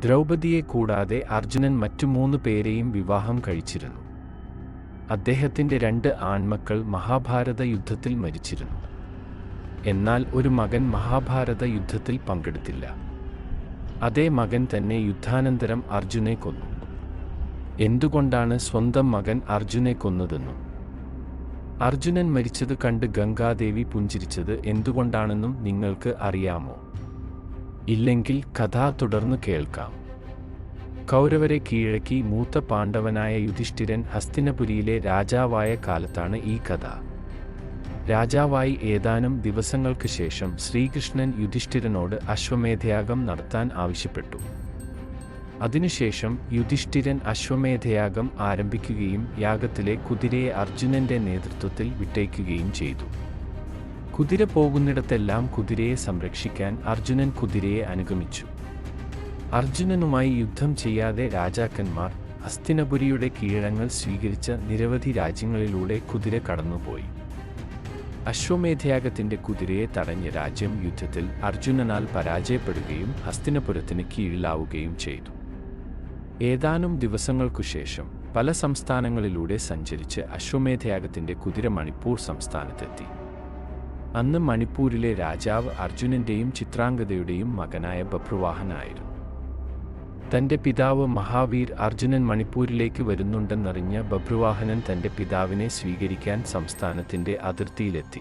ദ്രൗപദിയെ കൂടാതെ അർജുനൻ മറ്റു മൂന്ന് പേരെയും വിവാഹം കഴിച്ചിരുന്നു. അദ്ദേഹത്തിന്റെ രണ്ട് ആൺമക്കൾ മഹാഭാരത യുദ്ധത്തിൽ മരിച്ചിരുന്നു. എന്നാൽ ഒരു മകൻ മഹാഭാരത യുദ്ധത്തിൽ പങ്കെടുത്തില്ല. അതേ മകൻ തന്നെ യുദ്ധാനന്തരം അർജുനെ കൊന്നു. എന്തുകൊണ്ടാണ് സ്വന്തം മകൻ അർജുനെ കൊന്നതെന്നും? അർജുനൻ മരിച്ചത് കണ്ട് ഗംഗാദേവി പുഞ്ചിരിച്ചത് എന്തുകൊണ്ടാണെന്നും നിങ്ങൾക്ക് അറിയാമോ? ഇല്ലെങ്കിൽ കഥ തുടർന്ന് കേൾക്കാം. കൗരവരെ കീഴക്കി മൂത്ത പാണ്ഡവനായ യുധിഷ്ഠിരൻ ഹസ്തിനപുരിയിലെ രാജാവായ കാലത്താണ് ഈ കഥ. രാജാവായി ഏതാനും ദിവസങ്ങൾക്ക് ശേഷം ശ്രീകൃഷ്ണൻ യുധിഷ്ഠിരനോട് അശ്വമേധയാഗം നടത്താൻ ആവശ്യപ്പെട്ടു. അതിനുശേഷം യുധിഷ്ഠിരൻ അശ്വമേധയാഗം ആരംഭിക്കുകയും യാഗത്തിലെ കുതിരയെ അർജുനന്റെ നേതൃത്വത്തിൽ വിട്ടയ്ക്കുകയും ചെയ്തു. കുതിര പോകുന്നിടത്തെല്ലാം കുതിരയെ സംരക്ഷിക്കാൻ അർജുനൻ കുതിരയെ അനുഗമിച്ചു. അർജുനനുമായി യുദ്ധം ചെയ്യാതെ രാജാക്കന്മാർ ഹസ്തിനപുരിയുടെ കീഴടങ്ങൾ സ്വീകരിച്ച നിരവധി രാജ്യങ്ങളിലൂടെ കുതിര കടന്നുപോയി. അശ്വമേധയാഗത്തിന്റെ കുതിരയെ തടഞ്ഞ രാജ്യം യുദ്ധത്തിൽ അർജുനനാൽ പരാജയപ്പെടുകയും ഹസ്തിനപുരത്തിന് കീഴിലാവുകയും ചെയ്തു. ഏതാനും ദിവസങ്ങൾക്കു ശേഷം പല സംസ്ഥാനങ്ങളിലൂടെ സഞ്ചരിച്ച് അശ്വമേധയാഗത്തിന്റെ കുതിര മണിപ്പൂർ സംസ്ഥാനത്തെത്തി. അന്ന് മണിപ്പൂരിലെ രാജാവ് അർജുനന്റെയും ചിത്രാംഗതയുടെയും മകനായ ബഭ്രുവാഹനായിരുന്നു. തന്റെ പിതാവ് മഹാവീർ അർജുനൻ മണിപ്പൂരിലേക്ക് വരുന്നുണ്ടെന്നറിഞ്ഞ ബഭ്രുവാഹനൻ തന്റെ പിതാവിനെ സ്വീകരിക്കാൻ സംസ്ഥാനത്തിന്റെ അതിർത്തിയിലെത്തി.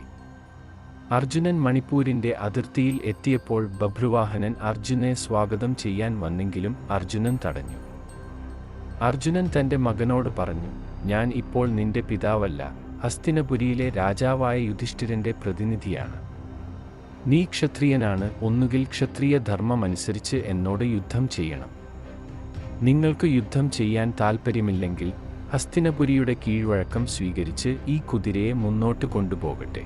അർജുനൻ മണിപ്പൂരിന്റെ അതിർത്തിയിൽ എത്തിയപ്പോൾ ബഭ്രുവാഹനൻ അർജുനെ സ്വാഗതം ചെയ്യാൻ വന്നെങ്കിലും അർജുനൻ തടഞ്ഞു. അർജുനൻ തന്റെ മകനോട് പറഞ്ഞു ഞാൻ ഇപ്പോൾ നിന്റെ പിതാവല്ല. ഹസ്തിനപുരിയിലെ രാജാവായ യുധിഷ്ഠിരന്റെ പ്രതിനിധിയാണ്. നീ ക്ഷത്രിയനാണ് ഒന്നുകിൽ ക്ഷത്രിയ ധർമ്മമനുസരിച്ച് എന്നോട് യുദ്ധം ചെയ്യണം. നിങ്ങൾക്ക് യുദ്ധം ചെയ്യാൻ താൽപ്പര്യമില്ലെങ്കിൽ ഹസ്തിനപുരിയുടെ കീഴ്വഴക്കം സ്വീകരിച്ച് ഈ കുതിരയെ മുന്നോട്ട് കൊണ്ടുപോകട്ടെ.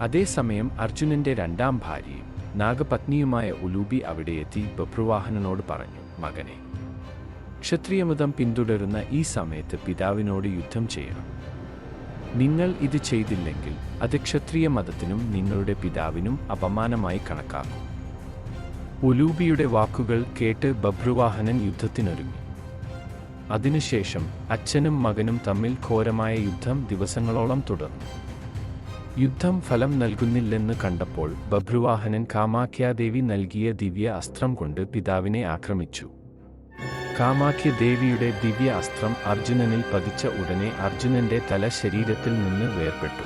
അതേസമയം അർജുനന്റെ രണ്ടാം ഭാര്യയും നാഗപത്നിയുമായ ഉലൂബി അവിടെയെത്തി ബഭ്രുവാഹനനോട് പറഞ്ഞു മകനെ ക്ഷത്രിയമതം പിന്തുടരുന്ന ഈ സമയത്ത് പിതാവിനോട് യുദ്ധം ചെയ്യണം. നിങ്ങൾ ഇത് ചെയ്തില്ലെങ്കിൽ അത് ക്ഷത്രിയ മതത്തിനും നിങ്ങളുടെ പിതാവിനും അപമാനമായി കണക്കാക്കും. ഉലൂബിയുടെ വാക്കുകൾ കേട്ട് ബഭ്രുവാഹനൻ യുദ്ധത്തിനൊരുങ്ങി. അതിനുശേഷം അച്ഛനും മകനും തമ്മിൽ ഘോരമായ യുദ്ധം ദിവസങ്ങളോളം തുടർന്നു. യുദ്ധം ഫലം നൽകുന്നില്ലെന്ന് കണ്ടപ്പോൾ ബഭ്രുവാഹനൻ കാമാഖ്യാദേവി നൽകിയ ദിവ്യ അസ്ത്രം കൊണ്ട് പിതാവിനെ ആക്രമിച്ചു. കാമാഖ്യ ദേവിയുടെ ദിവ്യ അസ്ത്രം അർജുനനിൽ പതിച്ച ഉടനെ അർജുനന്റെ തല ശരീരത്തിൽ നിന്ന് വേർപെട്ടു.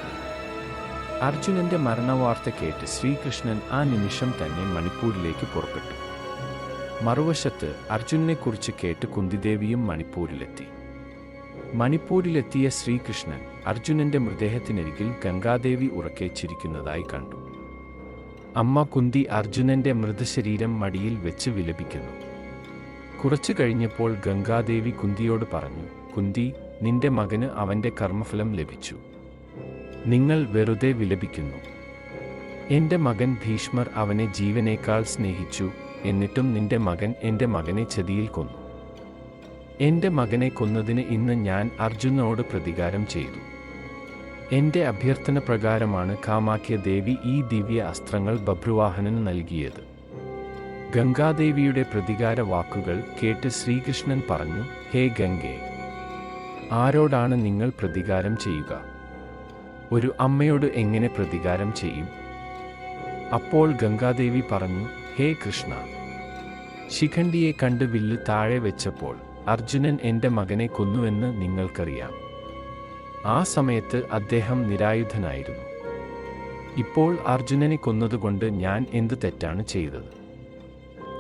അർജുനന്റെ മരണവാർത്ത കേട്ട് ശ്രീകൃഷ്ണൻ ആ നിമിഷം തന്നെ മണിപ്പൂരിലേക്ക് പുറപ്പെട്ടു. മറുവശത്ത് അർജുനനെക്കുറിച്ച് കേട്ട് കുന്തിദേവിയും മണിപ്പൂരിലെത്തി. മണിപ്പൂരിലെത്തിയ ശ്രീകൃഷ്ണൻ അർജുനന്റെ മൃതദേഹത്തിനരികിൽ ഗംഗാദേവി ഉറക്കെ ചിരിക്കുന്നതായി കണ്ടു. അമ്മ കുന്തി അർജുനന്റെ മൃതശരീരം മടിയിൽ വെച്ച് വിലപിക്കുന്നു. കുറച്ചു കഴിഞ്ഞപ്പോൾ ഗംഗാദേവി കുന്തിയോട് പറഞ്ഞു കുന്തി നിന്റെ മകന് അവന്റെ കർമ്മഫലം ലഭിച്ചു. നിങ്ങൾ വെറുതെ വിലപിക്കുന്നു. എന്റെ മകൻ ഭീഷ്മർ അവനെ ജീവനേക്കാൾ സ്നേഹിച്ചു എന്നിട്ടും നിന്റെ മകൻ എന്റെ മകനെ ചതിയിൽ കൊന്നു. എന്റെ മകനെ കൊന്നതിന് ഇന്ന് ഞാൻ അർജുനോട് പ്രതികാരം ചെയ്തു. എന്റെ അഭ്യർത്ഥന പ്രകാരമാണ് കാമാക്യ ദേവി ഈ ദിവ്യ അസ്ത്രങ്ങൾ ബഭ്രുവാഹനന് നൽകിയത്. ഗംഗാദേവിയുടെ പ്രതികാര വാക്കുകൾ കേട്ട് ശ്രീകൃഷ്ണൻ പറഞ്ഞു ഹേ ഗംഗേ ആരോടാണ് നിങ്ങൾ പ്രതികാരം ചെയ്യുക? ഒരു അമ്മയോട് എങ്ങനെ പ്രതികാരം ചെയ്യും? അപ്പോൾ ഗംഗാദേവി പറഞ്ഞു ഹേ കൃഷ്ണ ശിഖണ്ഡിയെ കണ്ട് വില്ല് താഴെ വെച്ചപ്പോൾ അർജുനൻ എന്റെ മകനെ കൊന്നുവെന്ന് നിങ്ങൾക്കറിയാം. ആ സമയത്ത് അദ്ദേഹം നിരായുധനായിരുന്നു. ഇപ്പോൾ അർജുനനെ കൊന്നതുകൊണ്ട് ഞാൻ എന്ത് തെറ്റാണ് ചെയ്തത്?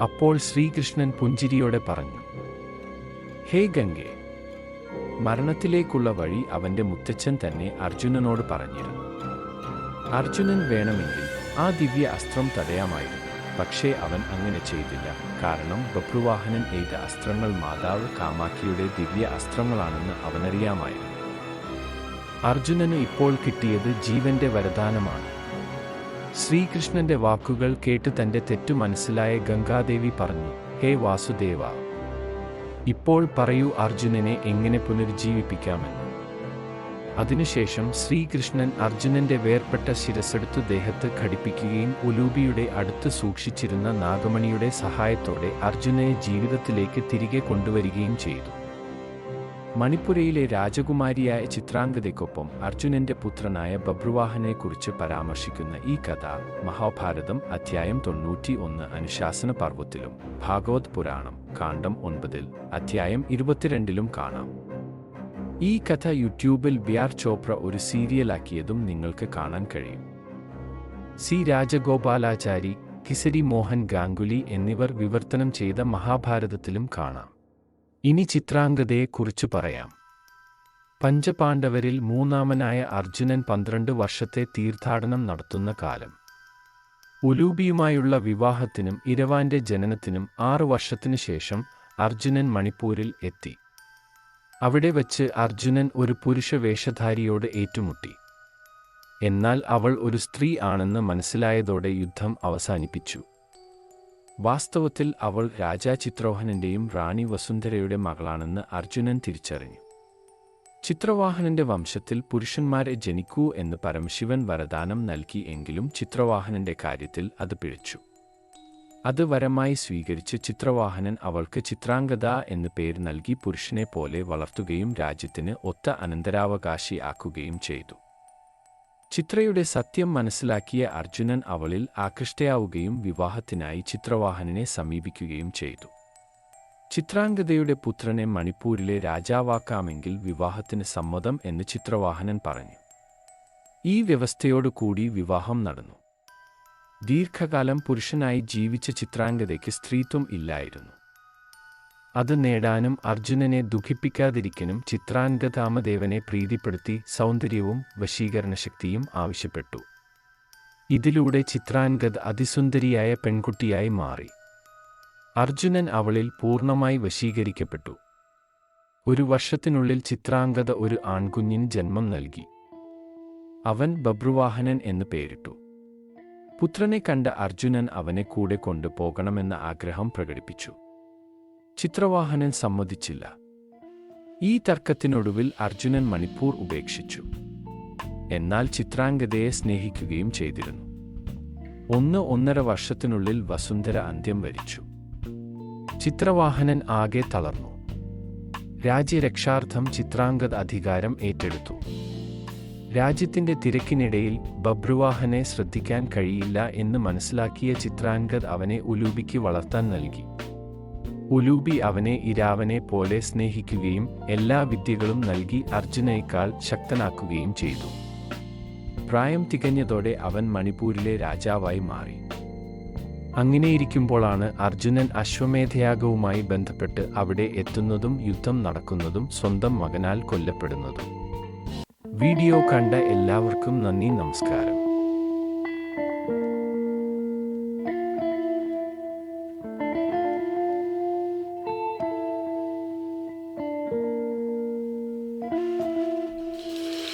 അപ്പോൾ ശ്രീകൃഷ്ണൻ പുഞ്ചിരിയോടെ പറഞ്ഞു ഹേ ഗംഗെ മരണത്തിലേക്കുള്ള വഴി അവന്റെ മുത്തച്ഛൻ തന്നെ അർജുനനോട് പറഞ്ഞിരുന്നു. അർജുനൻ വേണമെങ്കിൽ ആ ദിവ്യ അസ്ത്രം തടയാമായിരുന്നു പക്ഷേ അവൻ അങ്ങനെ ചെയ്തില്ല. കാരണം ബഭ്രുവാഹനൻ എയ്ത അസ്ത്രങ്ങൾ മാതാവ് കാമാക്കിയുടെ ദിവ്യ അസ്ത്രങ്ങളാണെന്ന് അവനറിയാമായിരുന്നു. അർജുനന് ഇപ്പോൾ കിട്ടിയത് ജീവന്റെ വരദാനമാണ്. ശ്രീകൃഷ്ണന്റെ വാക്കുകൾ കേട്ട് തന്റെ തെറ്റു മനസ്സിലായ ഗംഗാദേവി പറഞ്ഞു ഹേ വാസുദേവ ഇപ്പോൾ പറയൂ അർജുനനെ എങ്ങനെ പുനരുജ്ജീവിപ്പിക്കാമെന്ന്. അതിനുശേഷം ശ്രീകൃഷ്ണൻ അർജുനന്റെ വേർപെട്ട ശിരസെടുത്തു ദേഹത്ത് ഘടിപ്പിക്കുകയും ഉലൂബിയുടെ അടുത്ത് സൂക്ഷിച്ചിരുന്ന നാഗമണിയുടെ സഹായത്തോടെ അർജുനനെ ജീവിതത്തിലേക്ക് തിരികെ കൊണ്ടുവരികയും ചെയ്തു. മണിപ്പുരയിലെ രാജകുമാരിയായ ചിത്രാംഗതയ്ക്കൊപ്പം അർജുനന്റെ പുത്രനായ ബബ്രുവാഹനെക്കുറിച്ച് പരാമർശിക്കുന്ന ഈ കഥ മഹാഭാരതം അധ്യായം തൊണ്ണൂറ്റി ഒന്ന് അനുശാസന പർവത്തിലും ഭാഗവത് പുരാണം കാണ്ഡം ഒൻപതിൽ അധ്യായം ഇരുപത്തിരണ്ടിലും കാണാം. ഈ കഥ യൂട്യൂബിൽ ബിയാർ ചോപ്ര ഒരു സീരിയലാക്കിയതും നിങ്ങൾക്ക് കാണാൻ കഴിയും. സി രാജഗോപാലാചാരി കിസരി മോഹൻ ഗാംഗുലി എന്നിവർ വിവർത്തനം ചെയ്ത മഹാഭാരതത്തിലും കാണാം. ഇനി ചിത്രാംഗതയെക്കുറിച്ച് പറയാം. പഞ്ചപാണ്ഡവരിൽ മൂന്നാമനായ അർജുനൻ പന്ത്രണ്ട് വർഷത്തെ തീർത്ഥാടനം നടത്തുന്ന കാലം. ഉലൂബിയുമായുള്ള വിവാഹത്തിനും ഇരവാന്റെ ജനനത്തിനും ആറു വർഷത്തിനു ശേഷം അർജുനൻ മണിപ്പൂരിൽ എത്തി. അവിടെ വച്ച് അർജുനൻ ഒരു പുരുഷ വേഷധാരിയോട് ഏറ്റുമുട്ടി. എന്നാൽ അവൾ ഒരു സ്ത്രീ ആണെന്ന് മനസ്സിലായതോടെ യുദ്ധം അവസാനിപ്പിച്ചു. വാസ്തവത്തിൽ അവൾ രാജാ ചിത്രോഹനന്റെയും റാണി വസുന്ധരയുടെ മകളാണെന്ന് അർജുനൻ തിരിച്ചറിഞ്ഞു. ചിത്രവാഹനന്റെ വംശത്തിൽ പുരുഷന്മാരെ ജനിക്കൂ എന്ന് പരമശിവൻ വരദാനം നൽകി എങ്കിലും ചിത്രവാഹനന്റെ കാര്യത്തിൽ അത് പിഴച്ചു. അത് വരമായി സ്വീകരിച്ച് ചിത്രവാഹനൻ അവൾക്ക് ചിത്രാംഗത എന്ന് പേര് നൽകി പുരുഷനെ പോലെ വളർത്തുകയും രാജ്യത്തിന് ഒത്ത അനന്തരാവകാശി ആക്കുകയും ചെയ്തു. ചിത്രയുടെ സത്യം മനസ്സിലാക്കിയ അർജുനൻ അവളിൽ ആകൃഷ്ടയാവുകയും വിവാഹത്തിനായി ചിത്രവാഹനനെ സമീപിക്കുകയും ചെയ്തു. ചിത്രാംഗതയുടെ പുത്രനെ മണിപ്പൂരിലെ രാജാവാക്കാമെങ്കിൽ വിവാഹത്തിന് സമ്മതം എന്ന് ചിത്രവാഹനൻ പറഞ്ഞു. ഈ വ്യവസ്ഥയോടുകൂടി വിവാഹം നടന്നു. ദീർഘകാലം പുരുഷനായി ജീവിച്ച ചിത്രാംഗതയ്ക്ക് സ്ത്രീത്വം ഇല്ലായിരുന്നു. അത് നേടാനും അർജുനനെ ദുഃഖിപ്പിക്കാതിരിക്കാനും ചിത്രാനന്ദതാമദേവനെ പ്രീതിപ്പെടുത്തി സൗന്ദര്യവും വശീകരണശക്തിയും ആവശ്യപ്പെട്ടു. ഇതിലൂടെ ചിത്രാൻഗത് അതിസുന്ദരിയായ പെൺകുട്ടിയായി മാറി. അർജുനൻ അവളിൽ പൂർണമായി വശീകരിക്കപ്പെട്ടു. ഒരു വർഷത്തിനുള്ളിൽ ചിത്രാംഗത ഒരു ആൺകുഞ്ഞിന് ജന്മം നൽകി. അവൻ ബബ്രുവാഹനൻ എന്ന് പേരിട്ടു. പുത്രനെ കണ്ട അർജുനൻ അവനെ കൂടെ കൊണ്ടുപോകണമെന്ന ആഗ്രഹം പ്രകടിപ്പിച്ചു. ചിത്രവാഹനൻ സമ്മതിച്ചില്ല. ഈ തർക്കത്തിനൊടുവിൽ അർജുനൻ മണിപ്പൂർ ഉപേക്ഷിച്ചു. എന്നാൽ ചിത്രാംഗതയെ സ്നേഹിക്കുകയും ചെയ്തിരുന്നു. ഒന്ന് ഒന്നര വർഷത്തിനുള്ളിൽ വസുന്ധര അന്ത്യം വരിച്ചു. ചിത്രവാഹനൻ ആകെ തളർന്നു. രാജ്യരക്ഷാർത്ഥം ചിത്രാംഗത് അധികാരം ഏറ്റെടുത്തു. രാജ്യത്തിന്റെ തിരക്കിനിടയിൽ ബബ്രുവാഹനെ ശ്രദ്ധിക്കാൻ കഴിയില്ല എന്ന് മനസ്സിലാക്കിയ ചിത്രാംഗത് അവനെ ഉലൂപിക്ക് വളർത്താൻ നൽകി. ഉലൂബി അവനെ ഇരാവനെ പോലെ സ്നേഹിക്കുകയും എല്ലാ വിദ്യകളും നൽകി അർജുനയേക്കാൾ ശക്തനാക്കുകയും ചെയ്തു. പ്രായം തികഞ്ഞതോടെ അവൻ മണിപ്പൂരിലെ രാജാവായി മാറി. അങ്ങനെയിരിക്കുമ്പോഴാണ് അർജുനൻ അശ്വമേധയാഗവുമായി ബന്ധപ്പെട്ട് അവിടെ എത്തുന്നതും യുദ്ധം നടക്കുന്നതും സ്വന്തം മകനാൽ കൊല്ലപ്പെടുന്നതും. വീഡിയോ കണ്ട എല്ലാവർക്കും നന്ദി നമസ്കാരം.